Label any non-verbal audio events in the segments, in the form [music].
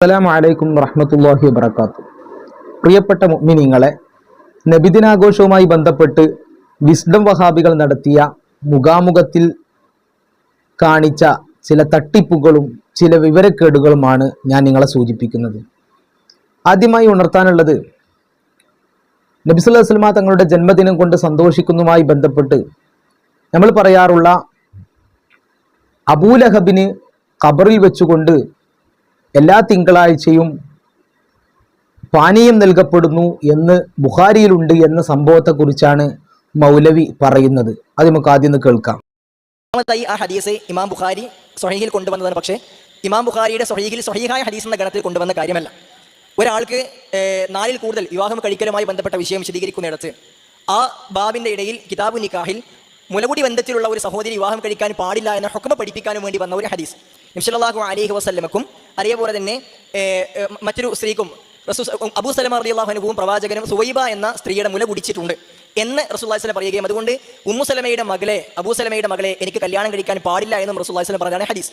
അസ്സലാമു അലൈക്കും വാത്തു പ്രിയപ്പെട്ട മുഅ്മിനീങ്ങളെ നബിദിനാഘോഷവുമായി ബന്ധപ്പെട്ട് വിസ്ഡം വഹാബികൾ നടത്തിയ മുഖാമുഖത്തിൽ കാണിച്ച ചില തട്ടിപ്പുകളും ചില വിവരക്കേടുകളുമാണ് ഞാൻ നിങ്ങളെ സൂചിപ്പിക്കുന്നത്. ആദ്യമായി ഉണർത്താനുള്ളത് നബിസുല്ലാ സല്ലല്ലാഹു തങ്ങളുടെ ജന്മദിനം കൊണ്ട് സന്തോഷിക്കുന്നതുമായി ബന്ധപ്പെട്ട് നമ്മൾ പറയാറുള്ള അബൂലഹബിന് ഖബറിൽ വെച്ചുകൊണ്ട് എല്ലാ തിങ്കളാഴ്ചയും പാനീയം നൽകപ്പെടുന്നു എന്ന് ബുഹാരിയിലുണ്ട് എന്ന സംഭവത്തെക്കുറിച്ചാണ് മൗലവി പറയുന്നത്. അത് നമുക്ക് ആദ്യം കേൾക്കാം. ഒന്നാമതായി ആ ഹദീസ് ഇമാം ബുഖാരി സ്വഹീഹിൽ കൊണ്ടുവന്നതാണ്. പക്ഷേ ഇമാം ബുഖാരിയുടെ സൊഹീഹിൽ സൊഹീഹായ ഹദീസ് എന്ന ഗണത്തിൽ കൊണ്ടുവന്ന കാര്യമല്ല. ഒരാൾക്ക് നാലിൽ കൂടുതൽ വിവാഹം കഴിക്കലുമായി ബന്ധപ്പെട്ട വിഷയം വിശദീകരിക്കുന്നിടത്ത് ആ ബാബിന്റെ ഇടയിൽ കിതാബു നിക്കാഹിൽ മുലകുടി ബന്ധത്തിലുള്ള ഒരു സഹോദരി വിവാഹം കഴിക്കാൻ പാടില്ല എന്ന ഹുക്മ പഠിപ്പിക്കാനും വേണ്ടി വന്ന ഒരു ഹദീസ്. നിംഷലാഹു അലിഹി വസ്ല്ലമക്കും അതേപോലെ തന്നെ മറ്റൊരു സ്ത്രീക്കും അബൂ സലമ റളിയല്ലാഹു അൻഹുവും പ്രവാചകനും സുവൈബ എന്ന സ്ത്രീയുടെ മുല കുടിച്ചിട്ടുണ്ട് എന്ന് റസൂല്ലാഹി സ്വലം പറയുകയും അതുകൊണ്ട് ഉമ്മുസലമയുടെ മകളെ അബൂസലമയുടെ മകളെ എനിക്ക് കല്യാണം കഴിക്കാൻ പാടില്ല എന്നും റസൂല്ലാഹി സ്വലം പറഞ്ഞാണ് ഹദീസ്.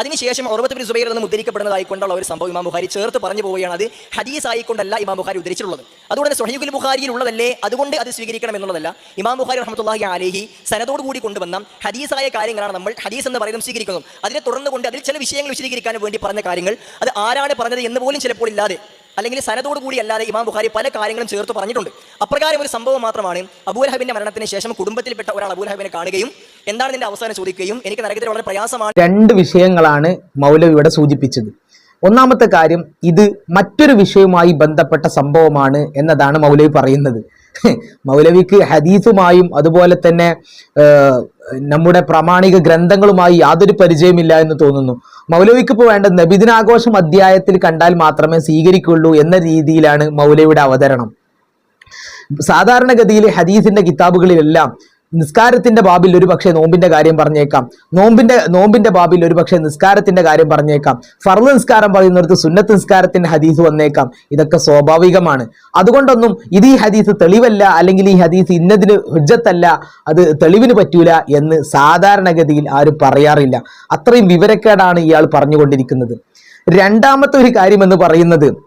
അതിനുശേഷം ഉറവത്ത് ബിൻ സുബൈർ എന്ന് ഉദ്ധരിക്കപ്പെടുന്നതായിക്കൊണ്ടുള്ള ഒരു സംഭവം ഇമാം ബുഹാരി ചേർത്ത് പറഞ്ഞു പോവുകയാണ്. അത് ഹദീസ് ആയിക്കൊണ്ടല്ല ഇമാം ബുഖാരി ഉദ്ധരിച്ചിട്ടുള്ളത്. അതുകൊണ്ട് തന്നെ സൊഹീബുൽ ബുഖാരിയിൽ ഉള്ളതല്ലേ? അതുകൊണ്ട് അത് സ്വീകരിക്കണം എന്നുള്ളതല്ല ഇമാം ബുഖാരി റഹ്മത്തുള്ളാഹി അലേഹി സനതോട് കൂടി കൊണ്ടുവന്ന ഹദീസായ കാര്യങ്ങളാണ് നമ്മൾ ഹദീസ് എന്ന് പറയുന്നത് സ്വീകരിക്കുന്നത്. അതിനെ തുടർന്ന് കൊണ്ട് അതിൽ ചില വിഷയങ്ങൾ വിശദീകരിക്കാൻ വേണ്ടി പറഞ്ഞ കാര്യങ്ങൾ അത് ആരാണ് പറഞ്ഞത് എന്ന് പോലും ചിലപ്പോൾ ഇല്ലാതെ അല്ലെങ്കിൽ സനതോട് കൂടി അല്ലാതെ ഇമാം ബുഖാരി പല കാര്യങ്ങളും ചേർത്ത് പറഞ്ഞിട്ടുണ്ട്. അപ്രകാരം ഒരു സംഭവം മാത്രമാണ് അബൂലഹബിന്റെ മരണത്തിന് ശേഷം കുടുംബത്തിൽപ്പെട്ട ഒരാൾ അബൂലഹബിനെ കാണുകയും എന്താണ് നിന്റെ അവസാനം ചോദിക്കുകയും എനിക്ക് നരകത്തിൽ വളരെ പ്രയാസമാണ്. രണ്ട് വിഷയങ്ങളാണ് മൗലവി ഇവിടെ സൂചിപ്പിച്ചത്. ഒന്നാമത്തെ കാര്യം ഇത് മറ്റൊരു വിഷയവുമായി ബന്ധപ്പെട്ട സംഭവമാണ് എന്നതാണ് മൗലവി പറയുന്നത്. [laughs] മൗലവിക്ക് ഹദീസുമായും അതുപോലെ തന്നെ നമ്മുടെ പ്രാമാണിക ഗ്രന്ഥങ്ങളുമായി യാതൊരു പരിചയമില്ല എന്ന് തോന്നുന്നു. മൗലവിക്ക് ഇപ്പോൾ വേണ്ട നബിദിനാഘോഷം അധ്യായത്തിൽ കണ്ടാൽ മാത്രമേ സ്വീകരിക്കുള്ളൂ എന്ന രീതിയിലാണ് മൗലവിയുടെ അവതരണം. സാധാരണഗതിയിൽ ഹദീസിന്റെ കിതാബുകളിലെല്ലാം നിസ്കാരത്തിന്റെ ബാബിൽ ഒരു പക്ഷേ നോമ്പിന്റെ കാര്യം പറഞ്ഞേക്കാം. നോമ്പിന്റെ നോമ്പിന്റെ ബാബിൽ ഒരു പക്ഷേ നിസ്കാരത്തിന്റെ കാര്യം പറഞ്ഞേക്കാം. ഫർദ് നിസ്കാരം പറയുന്നിടത്ത് സുന്നത്ത് നിസ്കാരത്തിന്റെ ഹദീസ് വന്നേക്കാം. ഇതൊക്കെ സ്വാഭാവികമാണ്. അതുകൊണ്ടൊന്നും ഇത് ഈ ഹദീസ് തെളിവല്ല അല്ലെങ്കിൽ ഈ ഹദീസ് ഇന്നതിന് ഹുജ്ജത്തല്ല അത് തെളിവിന് പറ്റൂല എന്ന് സാധാരണഗതിയിൽ ആരും പറയാറില്ല. അത്രയും വിവരക്കേടാണ് ഇയാൾ പറഞ്ഞുകൊണ്ടിരിക്കുന്നത്. രണ്ടാമത്തെ ഒരു കാര്യം എന്ന് പറയുന്നത്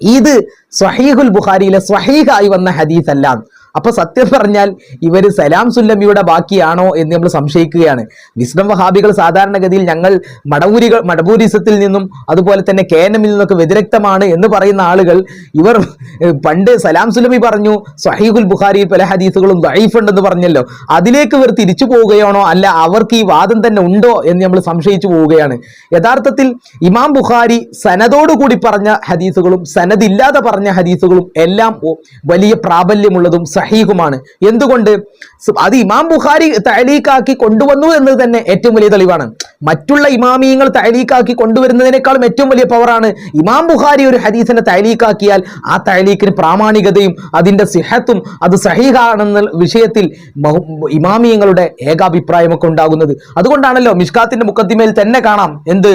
ഇത് സ്വഹീഹുൽ ബുഖാരിയിലെ സ്വഹീഹായി വന്ന ഹദീസ് അല്ല അപ്പൊ സത്യം പറഞ്ഞാൽ ഇവർ സലാം സുല്ലമിയുടെ ബാക്കിയാണോ എന്ന് നമ്മൾ സംശയിക്കുകയാണ്. വിസ്ഡം വഹാബികൾ സാധാരണഗതിയിൽ ഞങ്ങൾ മടവൂരികൾ മടവൂരിസത്തിൽ നിന്നും അതുപോലെ തന്നെ കേനമിൽ നിന്നൊക്കെ വ്യതിരക്തമാണ് എന്ന് പറയുന്ന ആളുകൾ ഇവർ പണ്ട് സലാം സുല്ലമി പറഞ്ഞു സ്വഹീഹുൽ ബുഖാരി പല ഹദീസുകളും ദൈഫ് ഉണ്ടെന്ന് പറഞ്ഞല്ലോ. അതിലേക്ക് ഇവർ തിരിച്ചു പോവുകയാണോ അല്ല അവർക്ക് ഈ വാദം തന്നെ ഉണ്ടോ എന്ന് നമ്മൾ സംശയിച്ചു പോവുകയാണ്. യഥാർത്ഥത്തിൽ ഇമാം ബുഖാരി സനദോടുകൂടി പറഞ്ഞ ഹദീസുകളും സനദില്ലാതെ പറഞ്ഞ ഹദീസുകളും എല്ലാം വലിയ പ്രാബല്യമുള്ളതും സഹീഹുമാണ്. എന്തുകൊണ്ട്? അത് ഇമാം ബുഖാരി തഴലീക്കാക്കി കൊണ്ടുവന്നു എന്നത് തന്നെ ഏറ്റവും വലിയ തെളിവാണ്. മറ്റുള്ള ഇമാമിയങ്ങൾ തഴലീക്കാക്കി കൊണ്ടുവരുന്നതിനേക്കാളും ഏറ്റവും വലിയ പവറാണ് ഇമാം ബുഖാരി ഒരു ഹദീസിനെ തഴലീക്കാക്കിയാൽ ആ തഴലീക്കിന് പ്രാമാണികതയും അതിന്റെ സിഹത്തും അത് സഹീഹാണെന്ന വിഷയത്തിൽ ഇമാമിയങ്ങളുടെ ഏകാഭിപ്രായമൊക്കെ ഉണ്ടാകുന്നത്. അതുകൊണ്ടാണല്ലോ മിഷ്കാത്തിന്റെ മുക്കത്തിമേൽ തന്നെ കാണാം. എന്ത്?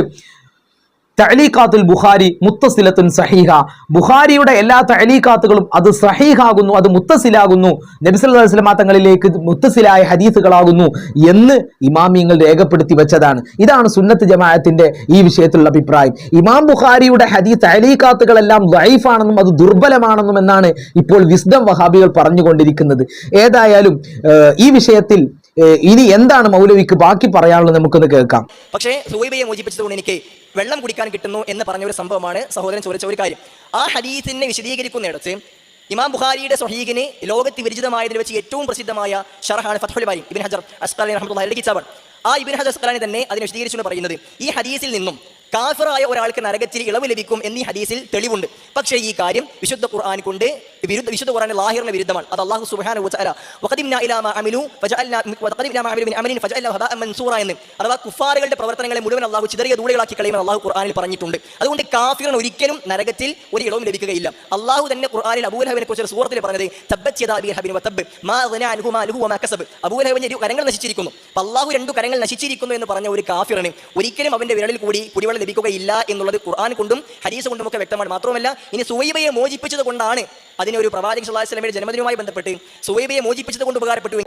തഅലീഖാത്തുൽ ബുഖാരി മുത്തസിലത്തുൻ സഹീഹ. ബുഖാരിയുടെ എല്ലാ തഅലീഖാത്തുകളും അത് സഹീഹാകുന്നു അത് മുത്തസിലാകുന്നു. നബി സല്ലല്ലാഹു അലൈഹി തങ്ങളിലേക്ക് മുത്തസിലായ ഹദീസുകളാകുന്നു എന്ന് ഇമാമിയങ്ങൾ രേഖപ്പെടുത്തി വെച്ചതാണ്. ഇതാണ് സുന്നത്ത് ജമാഅത്തിന്റെ ഈ വിഷയത്തിലുള്ള അഭിപ്രായം. ഇമാം ബുഖാരിയുടെ ഹദീസ് തഅലീഖാത്തുകളെല്ലാം ലൈഫാണെന്നും അത് ദുർബലമാണെന്നും എന്നാണ് ഇപ്പോൾ വിസ്ഡം വഹാബികൾ പറഞ്ഞുകൊണ്ടിരിക്കുന്നത്. ഏതായാലും ഈ വിഷയത്തിൽ ഇനി എന്താണ് മൗലവിക്ക് ബാക്കി പറയാനുള്ളത് നമുക്കൊന്ന് കേൾക്കാം. പക്ഷേ സുഹൈബയെ മോചിപ്പിച്ചതുകൊണ്ട് എനിക്ക് വെള്ളം കുടിക്കാൻ കിട്ടുന്നു എന്ന് പറഞ്ഞ ഒരു സംഭവമാണ് സഹോദരൻ ചോദിച്ച ഒരു കാര്യം. ആ ഹദീസിനെ വിശദീകരിക്കുന്നിടത്ത് ഇമാം ബുഖാരിയുടെ സൊഹീഖിന് ലോകത്ത് വിരചിതമായതിൽ വെച്ച് ഏറ്റവും പ്രസിദ്ധമായ ഷർഹാണ് ഫത്ഹുൽ ബാരി ഇബിൻ ഹജർ അസ്കലാനി അലൈഹി കിതാബാണ്. ആ ഇബിൻ ഹജർ അസ്കലാനി തന്നെ അതിനെ വിശദീകരിച്ചുകൊണ്ട് പറയുന്നത് ഈ ഹദീസിൽ നിന്നും കാഫറായ ഒരാൾക്ക് നരകത്തിൽ ഇളവ് ലഭിക്കും എന്നീ ഹദീസിൽ തെളിവുണ്ട്. പക്ഷേ ഈ കാര്യം വിശുദ്ധ ഖുർആൻ കൊണ്ട് വിരുദ്ധ വിശുദ്ധ ഖുർആൻ ലാഹിറിന് വിരുദ്ധമാണ്. അത് അള്ളാഹു സുബ്ഹാനഹു വതആല വഖദിംനാ ഇലാ മാ അമിലു ഫജഅൽനാ വഖദിംനാ മാ അമിലു മിൻ അമലിൻ ഫജഅൽനാ ഹബാഅൻ മൻസൂറ എന്ന്. അഥവാ കുഫാറുകളുടെ പ്രവർത്തനങ്ങളെ മുഴുവൻ അള്ളാഹു ചിതറിയ ധൂളികളാക്കി കളയുമെന്ന് അള്ളാഹു ഖുർആനിൽ പറഞ്ഞിട്ടുണ്ട്. അതുകൊണ്ട് കാഫിറിന് ഒരിക്കലും നരകത്തിൽ ഒരു ഇളവും ലഭിക്കുകയില്ല. അള്ളാഹു തന്നെ ഖുർആനിൽ അബൂലഹബിനെ കുറിച്ച് സൂറത്തിൽ പറഞ്ഞത് തബ്ബത് യദാ അബീ ഹബിൻ മാ ഗനാ അൻഹു മാലുഹു വമാ കസബ്. അബൂലഹബിന്റെ കരങ്ങൾ നശിച്ചിരിക്കുന്നു. അള്ളാഹു രണ്ടു കരങ്ങൾ നശിച്ചിരിക്കുന്നു എന്ന് പറഞ്ഞ ഒരു കാഫിറിന് ഒരിക്കലും അവന്റെ വിരലിൽ കൂടി കുടിവെള്ളം ലഭിക്കുകയില്ല എന്നുള്ളത് ഖുർആൻ കൊണ്ടും ഹരീസ് കൊണ്ടും ഒക്കെ വ്യക്തമാണ്. മാത്രമല്ല ഇനി സുവൈബയെ മോചിപ്പിച്ചത് കൊണ്ടാണ് അതിനെ ഒരു പ്രവാചകൻ വസല്ലമയുടെ ജന്മദിനവുമായി ബന്ധപ്പെട്ട് സുവൈബയെ മോചിപ്പിച്ചത് കൊണ്ട് ഉപകാരപ്പെട്ടു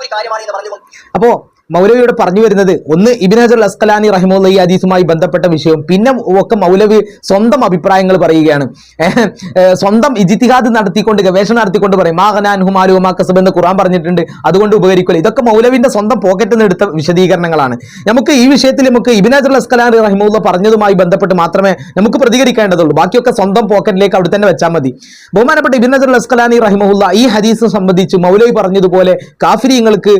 അപ്പോ മൗലവിയോട് പറഞ്ഞു വരുന്നത് ഒന്ന് ഇബിനാജുൽ അസ്കലാനി റഹിമുള്ള ഈ ഹദീസുമായി ബന്ധപ്പെട്ട വിഷയം പിന്നെ ഒക്കെ മൗലവി സ്വന്തം അഭിപ്രായങ്ങൾ പറയുകയാണ്. സ്വന്തം ഇജിത്തിഹാദ് നടത്തിക്കൊണ്ട് ഗവേഷണം നടത്തിക്കൊണ്ട് പറയും മാഹനാൻ ഹുമാലു മാ കസബ് എന്ന് ഖുറാൻ പറഞ്ഞിട്ടുണ്ട്. അതുകൊണ്ട് ഉപകരിക്കില്ല ഇതൊക്കെ മൗലവിന്റെ സ്വന്തം പോക്കറ്റിൽ നിന്ന് എടുത്ത വിശദീകരണങ്ങളാണ്. നമുക്ക് ഈ വിഷയത്തിൽ നമുക്ക് ഇബിനാജുൽ അസ്കലാനി റഹിമുള്ള പറഞ്ഞതുമായി ബന്ധപ്പെട്ട് മാത്രമേ നമുക്ക് പ്രതികരിക്കേണ്ടതുള്ളൂ. ബാക്കിയൊക്കെ സ്വന്തം പോക്കറ്റിലേക്ക് അവിടെ തന്നെ വെച്ചാൽ മതി. ബഹുമാനപ്പെട്ട ഇബിനാജുൽ അസ്കലാനി റഹിമുല്ല ഈ ഹദീസ് സംബന്ധിച്ച് മൗലവി പറഞ്ഞതുപോലെ കാഫിരിയങ്ങൾക്ക്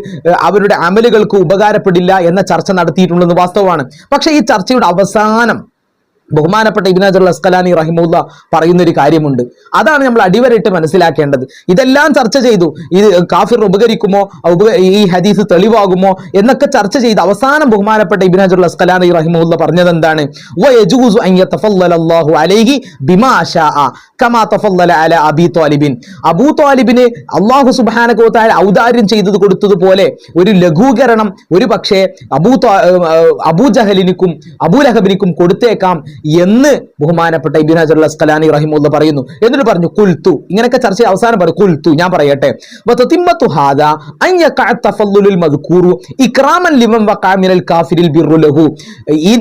അവരുടെ അമലുകൾക്ക് ഉപകാരപ്പെടില്ല എന്ന ചർച്ച നടത്തിയിട്ടുള്ളത് വാസ്തവമാണ്. പക്ഷേ ഈ ചർച്ചയുടെ അവസാനം ബഹുമാനപ്പെട്ട ഇബിനാജുൽ അസ്കലാനി റഹിമുല്ല പറയുന്ന ഒരു കാര്യമുണ്ട്. അതാണ് നമ്മൾ അടിവരയിട്ട് മനസ്സിലാക്കേണ്ടത്. ഇതെല്ലാം ചർച്ച ചെയ്തു. ഇത് കാഫിർ ഉപകരിക്കുമോ? ഈ ഹദീസ് തെളിവാകുമോ? എന്നൊക്കെ ചർച്ച ചെയ്ത് അവസാനം ബഹുമാനപ്പെട്ട ഇബിനാജുൽ അസ്കലാനി റഹിമുല്ല പറഞ്ഞത് എന്താണ് അബി ത്വാലിബിന് അള്ളാഹു ഔദാര്യം ചെയ്തത് കൊടുത്തതുപോലെ ഒരു ലഘൂകരണം ഒരു പക്ഷേ അബൂ അബൂജഹലിനിക്കും അബൂലഹബിനിക്കും കൊടുത്തേക്കാം എന്ന് ബഹുമാനപ്പെട്ട ഇബിൻ ഹജർ അസ്കലാനി റഹിമുല്ല പറയുന്നു. എന്നിട്ട് പറഞ്ഞു കുൽത്തു ഇങ്ങനെയൊക്കെ ചർച്ച അവസാനം പറയും കുൽത്തു ഞാൻ പറയട്ടെ. ഈ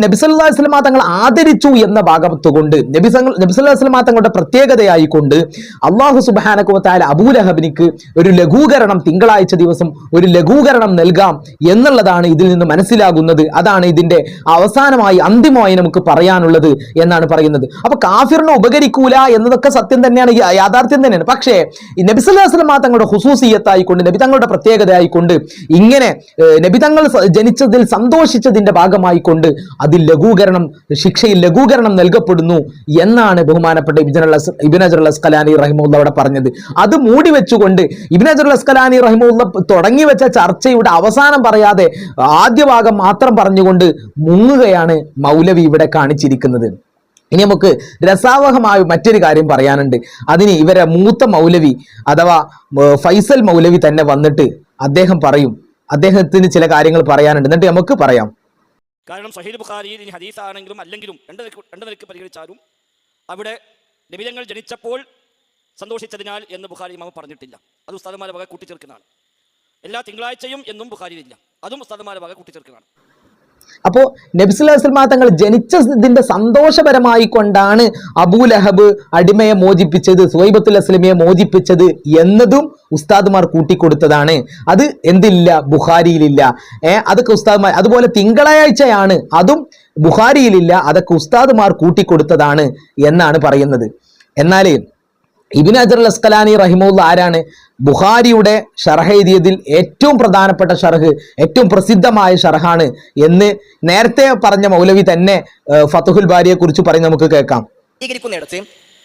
തങ്ങൾ ആദരിച്ചു എന്ന ഭാഗത്ത് കൊണ്ട് നബി സങ്ങൾ- നബി അലൈഹി വസല്ലം തങ്ങളുടെ പ്രത്യേകതയായിക്കൊണ്ട് അള്ളാഹു സുബ്ഹാനഹു അബൂലഹബിനിക്ക് അബൂ ലഹബിനിക്ക് ഒരു ലഘൂകരണം തിങ്കളാഴ്ച ദിവസം ഒരു ലഘൂകരണം നൽകാം എന്നുള്ളതാണ് ഇതിൽ നിന്ന് മനസ്സിലാകുന്നത്. അതാണ് ഇതിന്റെ അവസാനമായി അന്തിമമായി നമുക്ക് പറയാനുള്ളത്. എന്നാണ് പറയുന്നത്. അപ്പൊ കാഫിറിനെ ഉപകരിക്കൂല എന്നതൊക്കെ സത്യം തന്നെയാണ് യാഥാർത്ഥ്യം തന്നെയാണ്. പക്ഷേ ഈ നബി സല്ലല്ലാഹു അലൈഹി വസല്ലം തങ്ങളുടെ ഹുസൂസിയത്തായിക്കൊണ്ട് നബി തങ്ങളുടെ പ്രത്യേകത ആയിക്കൊണ്ട് ഇങ്ങനെ നബി തങ്ങൾ ജനിച്ചതിൽ സന്തോഷിച്ചതിന്റെ ഭാഗമായിക്കൊണ്ട് അതിൽ ലഘൂകരണം ശിക്ഷയിൽ ലഘൂകരണം നൽകപ്പെടുന്നു എന്നാണ് ബഹുമാനപ്പെട്ട ഇബ്നു അൽ- ഇബ്നു ഹജർ അസ്കലാനി റഹിമുള്ള അവിടെ പറഞ്ഞത്. അത് മൂടി വെച്ചുകൊണ്ട് ഇബ്നു ഹജർ അസ്കലാനി റഹിമുള്ള തുടങ്ങി വെച്ച ചർച്ചയുടെ അവസാനം പറയാതെ ആദ്യ ഭാഗം മാത്രം പറഞ്ഞുകൊണ്ട് മുങ്ങുകയാണ് മൗലവി ഇവിടെ കാണിച്ചിരിക്കുന്നത്. ഇനി നമുക്ക് രസാവഹമായ മറ്റൊരു കാര്യം പറയാനുണ്ട്. അതിന് ഇവരെ മൂത്ത മൗലവി അഥവാ ഫൈസൽ മൗലവി തന്നെ വന്നിട്ട് അദ്ദേഹം പറയും. അദ്ദേഹത്തിന് ചില കാര്യങ്ങൾ പറയാനുണ്ട്. എന്നിട്ട് നമുക്ക് പറയാം. കാരണം സഹീദ് ബുഖാരിയിൽ ഇനി ഹദീസാണെങ്കിലും അല്ലെങ്കിലും രണ്ട് നിലയ്ക്ക് രണ്ട് നിലയ്ക്ക് പരിഗണിച്ചാലും അവിടെ നബിതങ്ങൾ ജനിച്ചപ്പോൾ സന്തോഷിച്ചതിനാൽ എന്ന് ബുഖാരി മാമ പറഞ്ഞിട്ടില്ല. അത് ഉസ്താദന്മാരെ വക കൂട്ടിച്ചേർക്കുന്നതാണ്. എല്ലാ തിങ്കളാഴ്ചയും എന്നും ബുഖാരിയിലില്ല. അതും ഉസ്താദന്മാരെ വക കൂട്ടിച്ചേർക്കുന്നതാണ്. അപ്പോ നബിസുല്ലാസ്ലമാ തങ്ങൾ ജനിച്ചതിന്റെ സന്തോഷപരമായി കൊണ്ടാണ് അബൂ ലഹബ് അടിമയെ മോചിപ്പിച്ചത് സുഹൈബത്തുൽ അസ്ലമിയെ മോചിപ്പിച്ചത് എന്നതും ഉസ്താദുമാർ കൂട്ടിക്കൊടുത്തതാണ്. അത് എന്തില്ല? ബുഖാരിയിലില്ല. ഏ അതൊക്കെ ഉസ്താദുമാർ അതുപോലെ തിങ്കളാഴ്ചയാണ് അതും ബുഖാരിയിലില്ല അതൊക്കെ ഉസ്താദുമാർ കൂട്ടിക്കൊടുത്തതാണ് എന്നാണ് പറയുന്നത്. എന്നാൽ ഇബിൻ അജർ അസ്കലാനി റഹിമുള്ള ആരാണ്? ബുഹാരിയുടെ ഷർഹ് എഴുതിയതിൽ ഏറ്റവും പ്രധാനപ്പെട്ട ഷർഹ് ഏറ്റവും പ്രസിദ്ധമായ ഷർഹാണ് എന്ന് നേരത്തെ പറഞ്ഞ മൗലവി തന്നെ ഫതുഹുൽ ബാരിയെ കുറിച്ച് പറഞ്ഞ് നമുക്ക് കേൾക്കാം.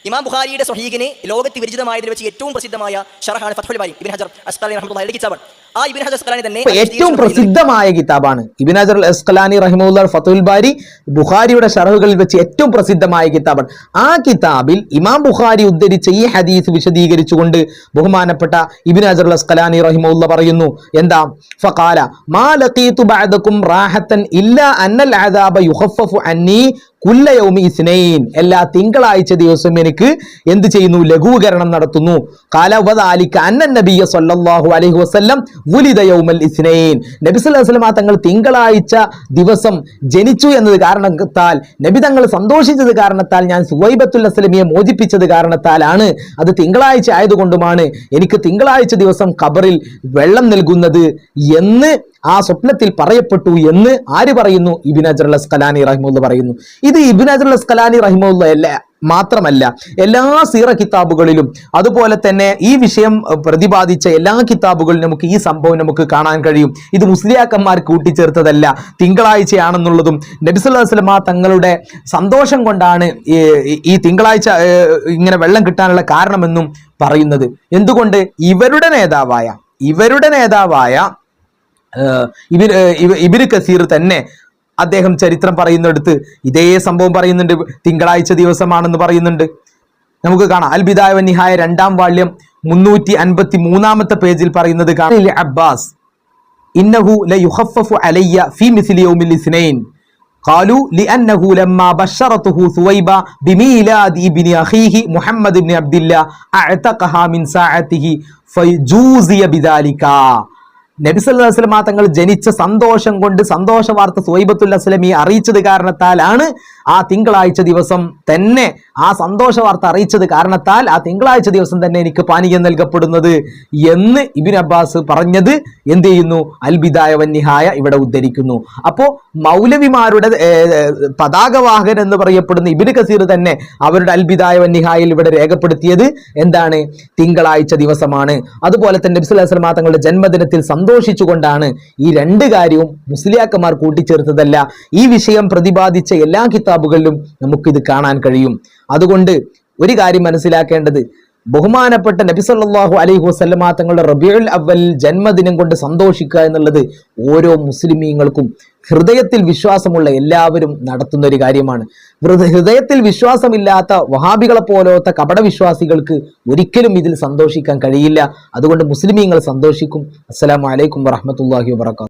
ഇമാം ബുഖാരിയുടെ സ്വഹീഖിന് ലോകത്ത് വിരചിതമായതിൽ വെച്ച് ഏറ്റവും പ്രസിദ്ധമായ ഷറഹാണ് ഫത്ഹുൽ ബാരി. ഇബ്നു ഹജർ അസ്ഖലാനി റഹ്മത്തുള്ളാഹിയുടെ കിതാബാണ്. ആ ഇബ്നു ഹജർ അസ്ഖലാനി തന്നെ ഏറ്റവും പ്രസിദ്ധമായ കിതാബാണ് ഇബ്നു ഹജർ അസ്ഖലാനി റഹിമുള്ളാഹി ഫത്ഹുൽ ബാരി ബുഖാരിയുടെ ഷറഹുകളിൽ വെച്ച് ഏറ്റവും പ്രസിദ്ധമായ കിതാബാണ്. ആ കിതാബിൽ ഇമാം ബുഖാരി ഉദ്ധരിച്ച ഈ ഹദീസ് വിശദീകരിച്ചുകൊണ്ട് ബഹുമാനപ്പെട്ട ഇബ്നു ഹജർ അസ്ഖലാനി റഹിമുള്ളാഹി പറയുന്നു എന്താ? ഫഖാല മാ ലഖീതു ബഅദകും റാഹത്തൻ ഇല്ലാ അന്നൽ അദാബ യുഖഫഫു അന്നി കുല്ല യൗമി ഇസ്നൈൻ. എല്ലാ തിങ്കളാഴ്ച ദിവസം എനിക്ക് എന്ത് ചെയ്യുന്നു? ലഘൂകരണം നടത്തുന്നു. കാലവതാലിക്ക് അന്നൻ നബിയ സല്ലല്ലാഹു അലഹി വസല്ലം വുലിതയൗമൽ ഇസ്നൈൻ. നബി അലൈഹി തങ്ങൾ തിങ്കളാഴ്ച ദിവസം ജനിച്ചു എന്നത് കാരണത്താൽ നബി തങ്ങൾ സന്തോഷിച്ചത് കാരണത്താൽ ഞാൻ സുവൈബത്തുൽ അസ്ലമിയെ മോചിപ്പിച്ചത് കാരണത്താലാണ്. അത് തിങ്കളാഴ്ച ആയതുകൊണ്ടുമാണ് എനിക്ക് തിങ്കളാഴ്ച ദിവസം ഖബറിൽ വെള്ളം നൽകുന്നത് എന്ന് ആ സ്വപ്നത്തിൽ പറയപ്പെട്ടു എന്ന് ആര് പറയുന്നു? ഇബിൻ അജർ അസ്കലാനി റഹിമുല്ല പറയുന്നു. ഇത് ഇബിൻ അജർ അസ്കലാനി റഹിമുല്ല അല്ല മാത്രമല്ല എല്ലാ സീറ കിതാബുകളിലും അതുപോലെ തന്നെ ഈ വിഷയം പ്രതിപാദിച്ച എല്ലാ കിതാബുകളിലും നമുക്ക് ഈ സംഭവം നമുക്ക് കാണാൻ കഴിയും. ഇത് മുസ്ലിയാക്കന്മാർ കൂട്ടിച്ചേർത്തതല്ല തിങ്കളാഴ്ചയാണെന്നുള്ളതും നബിസുല്ലാസ്ലമ തങ്ങളുടെ സന്തോഷം കൊണ്ടാണ് ഈ തിങ്കളാഴ്ച ഇങ്ങനെ വെള്ളം കിട്ടാനുള്ള കാരണമെന്നും പറയുന്നത്. എന്തുകൊണ്ട്? ഇവരുടെ നേതാവായ ഇവരുടെ നേതാവായ ഏഹ് ഇബിൻ ഏഹ് ഇബ- ഇബിന് കസീർ തന്നെ അദ്ദേഹം ചരിത്രം പറയുന്നിടത്ത് ഇതേ സംഭവം പറയുന്നുണ്ട് തിങ്കളാഴ്ച ദിവസമാണെന്ന് പറയുന്നുണ്ട് നമുക്ക് കാണാം അൽ ബിദായ വ നിഹായ രണ്ടാം വാള്യം മുന്നൂറ്റി അൻപത്തി മൂന്നാമത്തെ പേജിൽ പറയുന്നത് കാണാം ഇൽ അബ്ബാസ് ഇന്നഹു ലയുഖഫഫു അലയ്യ ഫീ മിസ്ലി യൗമിൽ ഇസ്നൈൻ قالوا لأنه لما بشرته ثويبة بميلاد ابن أخيه محمد بن عبد الله أعتقها من ساعته فجوزي بذلك നബി സല്ലല്ലാഹു അലൈഹി തങ്ങൾ ജനിച്ച സന്തോഷം കൊണ്ട് സന്തോഷ വാർത്ത സുവൈബത്തുൽ അസ്ലമി അറിയിച്ചത് കാരണത്താലാണ് ആ തിങ്കളാഴ്ച ദിവസം തന്നെ ആ സന്തോഷ വാർത്ത അറിയിച്ചത് കാരണത്താൽ ആ തിങ്കളാഴ്ച ദിവസം തന്നെ എനിക്ക് പാനീയം നൽകപ്പെടുന്നത് എന്ന് ഇബിൻ അബ്ബാസ് പറഞ്ഞത് എന്ത് ചെയ്യുന്നു? അൽബിദായ വന്യഹായ ഇവിടെ ഉദ്ധരിക്കുന്നു. അപ്പോ മൗലവിമാരുടെ പതാകവാഹകൻ എന്ന് പറയപ്പെടുന്ന ഇബിൻ കസീർ തന്നെ അവരുടെ അൽബിദായ വന്യഹായിൽ ഇവിടെ രേഖപ്പെടുത്തിയത് എന്താണ്? തിങ്കളാഴ്ച ദിവസമാണ്. അതുപോലെ തന്നെ നബി സല്ലല്ലാഹു അലൈഹി തങ്ങളുടെ ജന്മദിനത്തിൽ സന്തോഷിച്ചുകൊണ്ടാണ് ഈ രണ്ട് കാര്യവും മുസ്ലിയാക്കന്മാർ കൂട്ടിച്ചേർത്തതല്ല. ഈ വിഷയം പ്രതിപാദിച്ച എല്ലാ കിതാബുകളിലും നമുക്കിത് കാണാൻ കഴിയും. അതുകൊണ്ട് ഒരു കാര്യം മനസ്സിലാക്കേണ്ടത്. ബഹുമാനപ്പെട്ട നബി സല്ലല്ലാഹു അലൈഹി വസല്ലമ തങ്ങളുടെ റബിയുൽ അവൽ ജന്മദിനം കൊണ്ട് സന്തോഷിക്കുക എന്നുള്ളത് ഓരോ മുസ്ലിമീങ്ങൾക്കും ഹൃദയത്തിൽ വിശ്വാസമുള്ള എല്ലാവരും നടത്തുന്ന ഒരു കാര്യമാണ്. ഹൃദയത്തിൽ വിശ്വാസമില്ലാത്ത വഹാബികളെ പോലത്തെ കപടവിശ്വാസികൾക്ക് ഒരിക്കലും ഇതിൽ സന്തോഷിക്കാൻ കഴിയില്ല. അതുകൊണ്ട് മുസ്ലിമീങ്ങൾ സന്തോഷിക്കും. അസ്സലാമു അലൈക്കും വറഹ്മത്തുള്ളാഹി വബറകാതുഹു